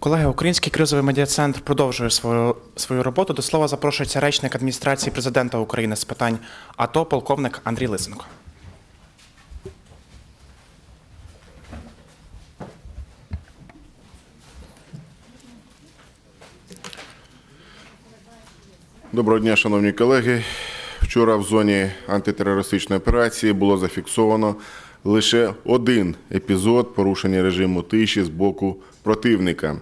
Колеги, Український кризовий медіа-центр продовжує свою свою роботу. До слова запрошується речник адміністрації президента України з питань АТО, полковник Андрій Лисенко. Доброго дня, шановні колеги. Вчора в зоні антитерористичної операції було зафіксовано лише один епізод порушення режиму тиші з боку противника.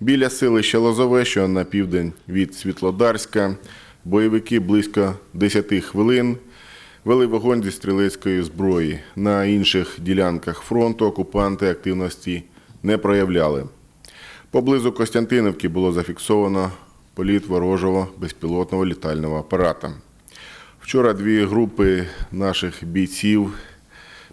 Біля селища Лозове, що на південь від Світлодарська, бойовики близько 10 хвилин вели вогонь зі стрілецької зброї. На інших ділянках фронту окупанти активності не проявляли. Поблизу Костянтинівки було зафіксовано політ ворожого безпілотного літального апарата. Вчора дві групи наших бійців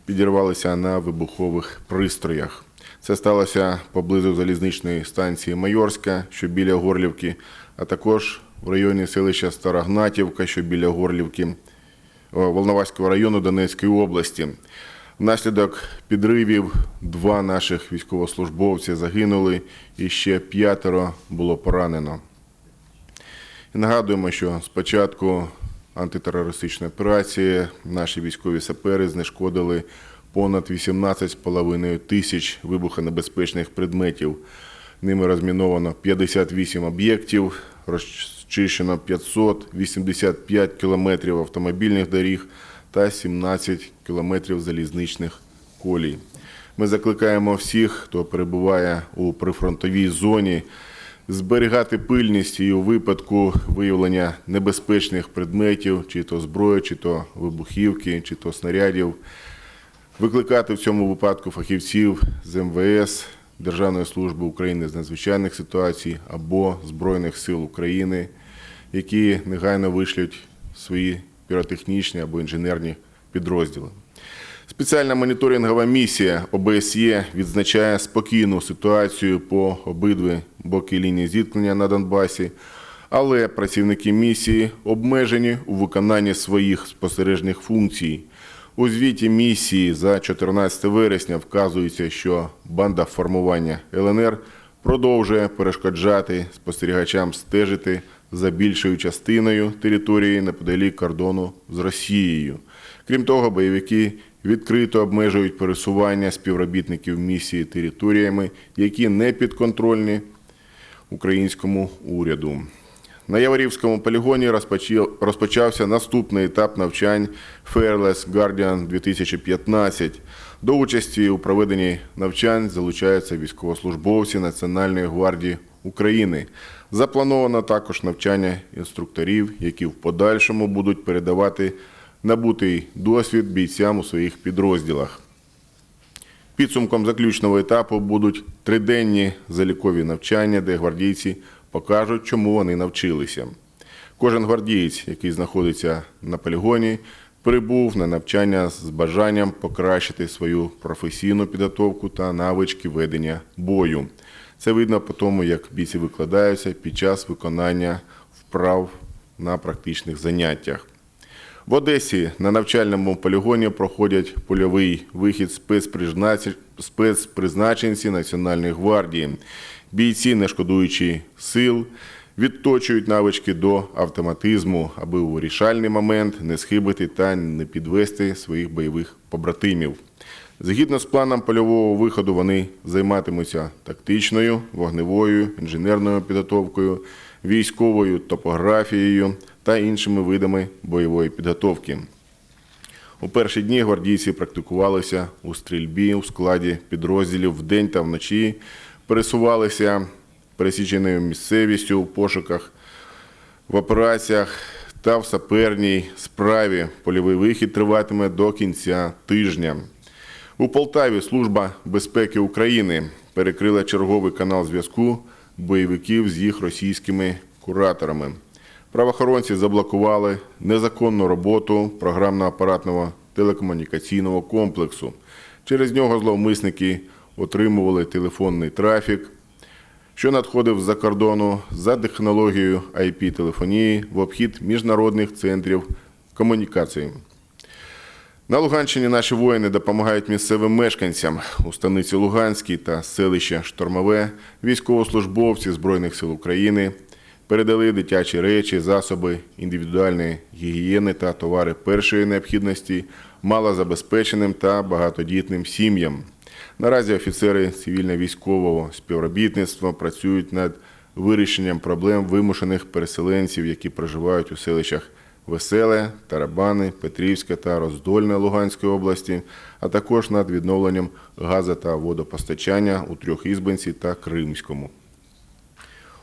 підірвалися на вибухових пристроях. Це сталося поблизу залізничної станції Майорська, що біля Горлівки, а також в районі селища Старогнатівка, що біля Горлівки, Волноваського району Донецької області. Внаслідок підривів два наших військовослужбовці загинули і ще п'ятеро було поранено. І нагадуємо, що з початку антитерористичної операції наші військові сапери знешкодили понад 18,5 тисяч вибухонебезпечних предметів. Ними розміновано 58 об'єктів, розчищено 585 кілометрів автомобільних доріг та 17 кілометрів залізничних колій. Ми закликаємо всіх, хто перебуває у прифронтовій зоні, зберігати пильність і у випадку виявлення небезпечних предметів, чи то зброї, чи то вибухівки, чи то снарядів, викликати в цьому випадку фахівців з МВС, Державної служби України з надзвичайних ситуацій або Збройних сил України, які негайно вишлють свої піротехнічні або інженерні підрозділи. Спеціальна моніторингова місія ОБСЄ відзначає спокійну ситуацію по обидві боки лінії зіткнення на Донбасі, але працівники місії обмежені у виконанні своїх спостережних функцій. У звіті місії за 14 вересня вказується, що банда формування ЛНР продовжує перешкоджати спостерігачам стежити за більшою частиною території неподалік кордону з Росією. Крім того, бойовики відкрито обмежують пересування співробітників місії територіями, які не підконтрольні українському уряду. На Яворівському полігоні розпочався наступний етап навчань Fearless Guardian 2015. До участі у проведенні навчань залучаються військовослужбовці Національної гвардії України. Заплановано також навчання інструкторів, які в подальшому будуть передавати набутий досвід бійцям у своїх підрозділах. Підсумком заключного етапу будуть триденні залікові навчання, де гвардійці покажуть, чому вони навчилися. Кожен гвардієць, який знаходиться на полігоні, прибув на навчання з бажанням покращити свою професійну підготовку та навички ведення бою. Це видно по тому, як бійці викладаються під час виконання вправ на практичних заняттях. В Одесі на навчальному полігоні проходять польовий вихід спецпризнач- спецпризначенці Національної гвардії. Бійці, не шкодуючи сил, відточують навички до автоматизму, аби у вирішальний момент не схибити та не підвести своїх бойових побратимів. Згідно з планом польового виходу, вони займатимуться тактичною, вогневою, інженерною підготовкою, військовою топографією та іншими видами бойової підготовки. У перші дні гвардійці практикувалися у стрільбі у складі підрозділів вдень та вночі, пересувалися пересіченою місцевістю у пошуках в операціях та в саперній справі. Польовий вихід триватиме до кінця тижня. У Полтаві Служба безпеки України перекрила черговий канал зв'язку бойовиків з їх російськими кураторами. Правоохоронці заблокували незаконну роботу програмно-апаратного телекомунікаційного комплексу. Через нього зловмисники отримували телефонний трафік, що надходив з-за кордону за технологією IP-телефонії в обхід міжнародних центрів комунікації. На Луганщині наші воїни допомагають місцевим мешканцям у станиці Луганській та селище Штормове. Військовослужбовці Збройних сил України передали дитячі речі, засоби індивідуальної гігієни та товари першої необхідності малозабезпеченим та багатодітним сім'ям. Наразі офіцери цивільно-військового співробітництва працюють над вирішенням проблем вимушених переселенців, які проживають у селищах Веселе, Тарабани, Петрівська та Роздольне Луганської області, а також над відновленням газу та водопостачання у Трьохізбинці та Кримському.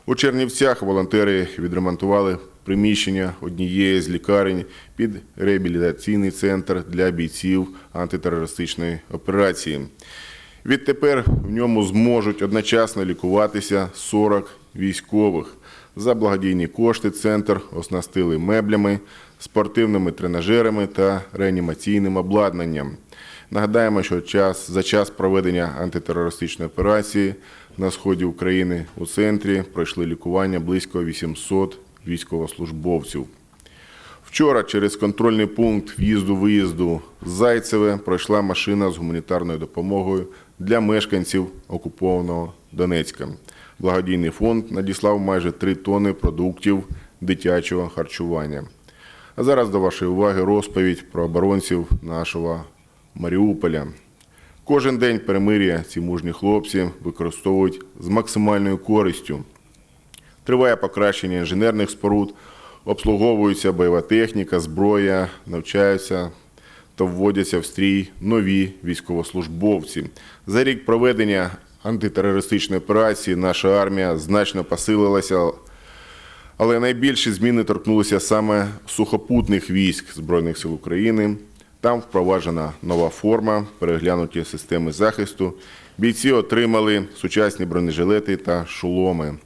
У Чернівцях волонтери відремонтували приміщення однієї з лікарень під реабілітаційний центр для бійців антитерористичної операції. Відтепер в ньому зможуть одночасно лікуватися 40 військових. За благодійні кошти центр оснастили меблями, спортивними тренажерами та реанімаційним обладнанням. Нагадаємо, що час, за час проведення антитерористичної операції на сході України у центрі пройшли лікування близько 800 військовослужбовців. Вчора через контрольний пункт в'їзду-виїзду Зайцеве пройшла машина з гуманітарною допомогою для мешканців окупованого Донецька. Благодійний фонд надіслав майже 3 тонни продуктів дитячого харчування. А зараз до вашої уваги розповідь про оборонців нашого Маріуполя. Кожен день перемир'я ці мужні хлопці використовують з максимальною користю. Триває покращення інженерних споруд, обслуговується бойова техніка, зброя, навчаються та вводяться в стрій нові військовослужбовці. За рік проведення антитерористичної операції наша армія значно посилилася, але найбільші зміни торкнулися саме сухопутних військ Збройних сил України. Там впроваджена нова форма, переглянуті системи захисту. Бійці отримали сучасні бронежилети та шоломи.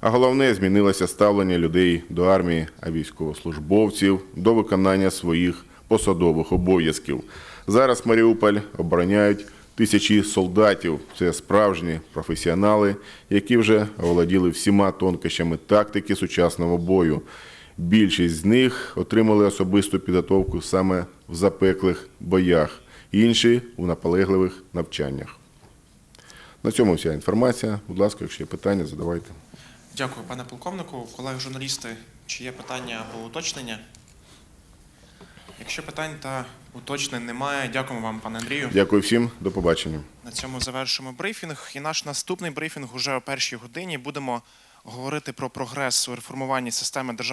А головне змінилося ставлення людей до армії, а військовослужбовців до виконання своїх посадових обов'язків. Зараз Маріуполь обороняють тисячі солдатів. Це справжні професіонали, які вже оволоділи всіма тонкощами тактики сучасного бою. Більшість з них отримали особисту підготовку саме в запеклих боях, інші у наполегливих навчаннях. На цьому вся інформація. Будь ласка, якщо є питання, задавайте. Дякую, пане полковнику. Колеги журналісти, чи є питання або уточнення? Якщо питань та уточнень немає, дякуємо вам, пане Андрію. Дякую всім, до побачення. На цьому завершимо брифінг. І наш наступний брифінг уже о першій годині будемо говорити про прогрес у реформуванні системи державної.